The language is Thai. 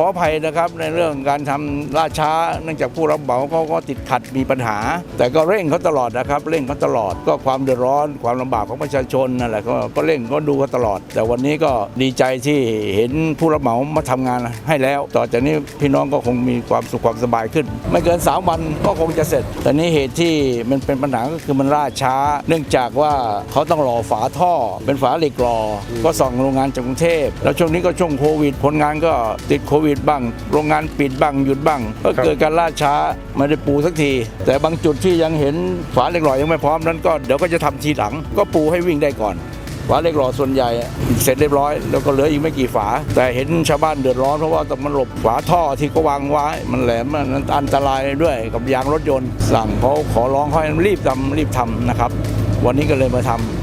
ขอภัยนะครับในเรื่องการทำล่าช้า เนื่องจากผู้รับเหมาเขาก็ติดขัดมีปัญหา แต่ก็เร่งเขาตลอดนะครับ เร่งเขาตลอดก็ความเดือดร้อน ความลำบากของประชาชนนั่นแหละก็เร่งก็ดูเขาตลอด แต่วันนี้ก็ดีใจที่เห็นผู้รับเหมามาทำงานให้แล้ว ต่อจากนี้พี่น้องก็คงมีความสุขความสบายขึ้น ไม่เกินสามวันก็คงจะเสร็จ แต่นี้เหตุที่มันเป็นปัญหาก็คือมันล่าช้า เนื่องจากว่าเขาต้องรอฝาท่อ เป็นฝาเหล็กรอก็ส่งโรงงานจากกรุงเทพแล้วช่วงนี้ก็ช่วงโควิดผลงานก็ติดโควิดบ้าง โรงงานปิดบ้างหยุดบ้าง ก็เกิดการล่าช้าไม่ได้ปูสักที แต่บางจุดที่ยังเห็นฝาเหล็กรอยังไม่พร้อมนั้นก็เดี๋ยวก็จะทำทีหลัง ก็ปูให้วิ่งได้ก่อนฝาเหล็กหล่อส่วนใหญ่เสร็จเรียบร้อย แล้วก็เหลืออีกไม่กี่ฝา แต่เห็นชาวบ้านเดือดร้อนเพราะว่าต้องมันหลบฝาท่อที่เขาวางไว้ มันแหลมมันอันตรายด้วยกับยางรถยนต์ สั่งเขาขอร้องเขาให้รีบทำรีบทำนะครับ วันนี้ก็เลยมาทำ